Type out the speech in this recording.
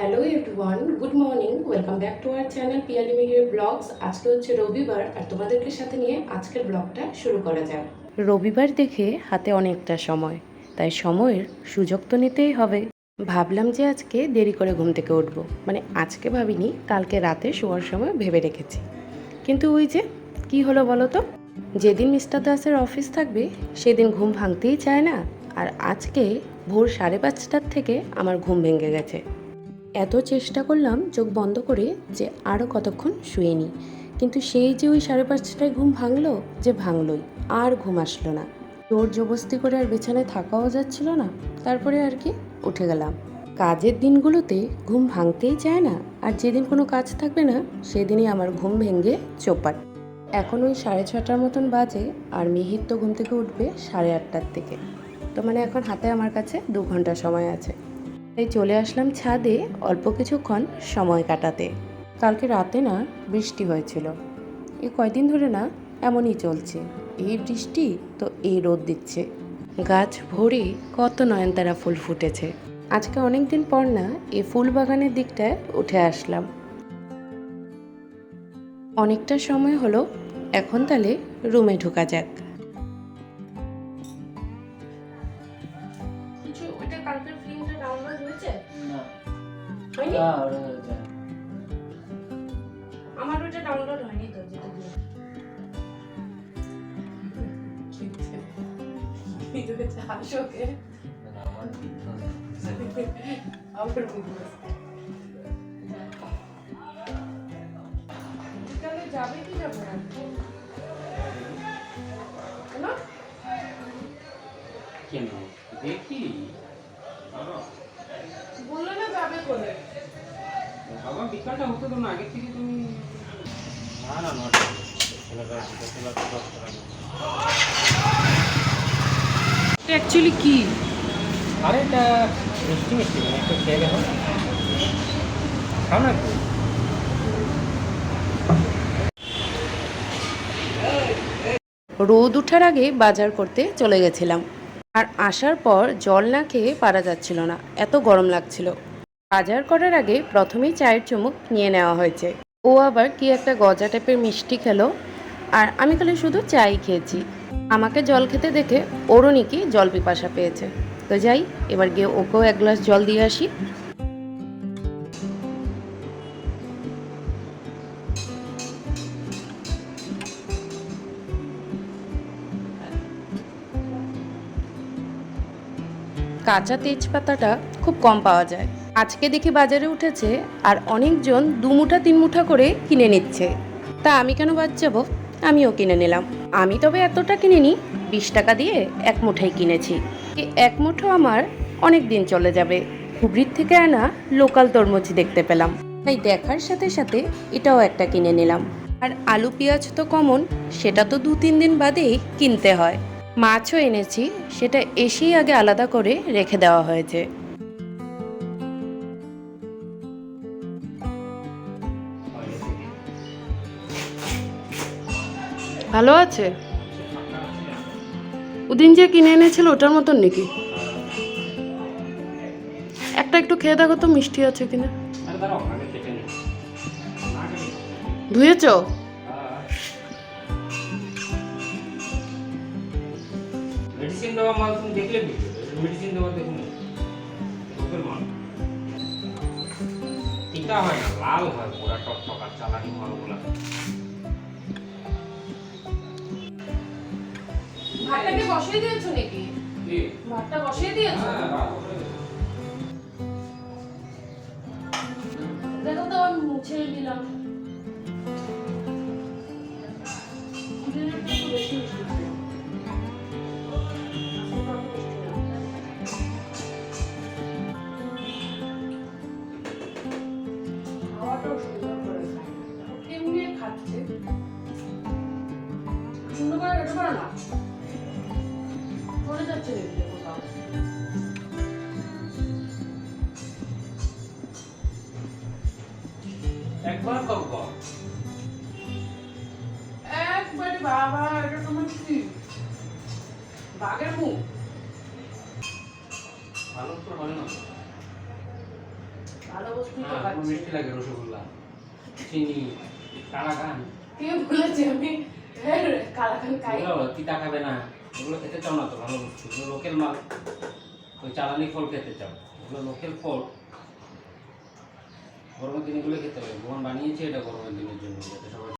Hello everyone good morning welcome back to our channel Piyali মিডিয়ার blogs আজকে হচ্ছে রবিবার, আর তোমাদেরকে সাথে নিয়ে আজকের ব্লগটা শুরু করা যাক। রবিবার দেখে হাতে অনেকটা সময়, তাই সময়ের সুযোগ তো নিতেই হবে। ভাবলাম যে আজকে দেরি করে ঘুম থেকে উঠবো মানে আজকে ভাবিনি, কালকে রাতে শোয়ার সময় ভেবে রেখেছি। কিন্তু ওই যে, কি হলো বলো তো? যেদিন মিস্টার দাসের অফিস থাকবে, সেদিন ঘুম ভাঙতেই চায় না। আর আজকে ভোর সাড়ে পাঁচটার থেকে আমার ঘুম ভেঙে গেছে। এত চেষ্টা করলাম চোখ বন্ধ করে যে আরও কতক্ষণ শুয়ে নিই। কিন্তু সেই যে ওই সাড়ে পাঁচটায় ঘুম ভাঙলো, যে ভাঙলোই, আর ঘুম আসলো না। জোর জবস্তি করে আর বিছানায় থাকাও যাচ্ছিল না, তারপরে আর কি উঠে গেলাম। কাজের দিনগুলোতে ঘুম ভাঙতেই চায় না, আর যেদিন কোনো কাজ থাকবে না, সেদিনই আমার ঘুম ভেঙে চোপাট। এখন ওই সাড়ে ছটার মতন বাজে, আর মিহির তো ঘুম থেকে উঠবে সাড়ে আটটার থেকে তো মানে এখন হাতে আমার কাছে দু ঘণ্টা সময় আছে। তাই চলে আসলাম ছাদে অল্প কিছুক্ষণ সময় কাটাতে। কালকে রাতে না বৃষ্টি হয়েছিল। এই কয়দিন ধরে না এমনই চলছে। এই বৃষ্টি তো এই রোদ দিচ্ছে। গাছ ভরে কত নয়নতারা ফুল ফুটেছে। আজকে অনেক দিন পর না এই ফুল বাগানের দিকটায় উঠে আসলাম। অনেকটা সময় হলো, এখন তাহলে রুমে ঢোকা যাক। হয়নি? না, ওটা হয়েছে। আমার ওটা ডাউনলোড হয়নি তো যেটা দিয়ে। আমার যাবে কি যাবে না? কেন? দেখি বাবা, বলল না যাবে কোলে বাবা বিকালটা হতে তো না আগে থেকে তুমি না না না ছেলেটা ছেলেটা দশ টাকা অ্যাকচুয়ালি কি? আরে এটা মিষ্টি মিষ্টি মানে একটু খেয়ে দেখো খাও না একটু। রোদ ওঠার আগে বাজার করতে চলে গেছিলাম। আর আসার পর জল না খেয়ে পারা যাচ্ছিল না এত গরম লাগছিল। বাজার করার আগে প্রথমেই চায়ের চুমুক নিয়ে নেওয়া হয়েছে। ও আবার কি একটা গজা টাইপের মিষ্টি খেলো, আর আমি খালি শুধু চাই খেয়েছি। আমাকে জল খেতে দেখে ওরও নাকি জল পিপাসা পেয়েছে। তো যাই, এবার গিয়ে ওকেও এক গ্লাস জল দিয়ে আসি। কাঁচা তেজপাতাটা খুব কম পাওয়া যায়। আজকে দেখি বাজারে উঠেছে আর অনেকজন দু মুঠা, তিন মুঠা করে কিনে নিচ্ছে। তা আমি কেন বাদ যাব আমিও কিনে নিলাম। আমি তবে এতটা কিনিনি, বিশ টাকা দিয়ে এক মুঠাই কিনেছি। এক মুঠো আমার অনেক দিন চলে যাবে। হুবড়ির থেকে আনা লোকাল তরমুজ দেখতে পেলাম। তাই দেখার সাথে সাথে এটাও একটা কিনে নিলাম। আর আলু, পেঁয়াজ তো কমন, সেটা তো দু, তিন দিন বাদেই কিনতে হয়। মাছও এনেছি, সেটা এসেই আগে আলাদা করে রেখে দেওয়া হয়েছে। ভালো আছে? ওদিন যে কিনে এনেছিল ওটার মতন নাকি? একটা একটু খেয়ে দেখো তো মিষ্টি আছে কিনা। ধুয়েছ? মেডিসিন দেওয়া মাল তুমি দেখলে মেডিসিন দেওয়া দেখুন। হয় না, লাল চালানি ভাতটাকে বসিয়ে দিয়েছ নাকি? কি? ভাতটা বসিয়ে দিয়েছ? হ্যাঁ। দেখো তো আমি মুছে দিলাম খাচ্ছে? সুন্দর করে কেটে পারো না? চলে যাচ্ছে কোথাও একবার করব একবারে বাবা এটা তোমার কি? বাঘের মুখ। ভালো তো হয় না। ভালো কথা তো মিষ্টি লাগে রসগোল্লা চিনি কালাকান কে বলেছে আমি? হ্যাঁ, কালাকান খাই। তিতা খাবে না? এগুলো খেতে চাও না তো? ভালো এগুলো লোকেল মাল। ওই চালানি ফল খেতে চাও। এগুলো লোকেল ফল। গরমের দিনগুলো এগুলো খেতে হবে। ভগবান বানিয়েছে এটা গরমের দিনের জন্য, যাতে সবাই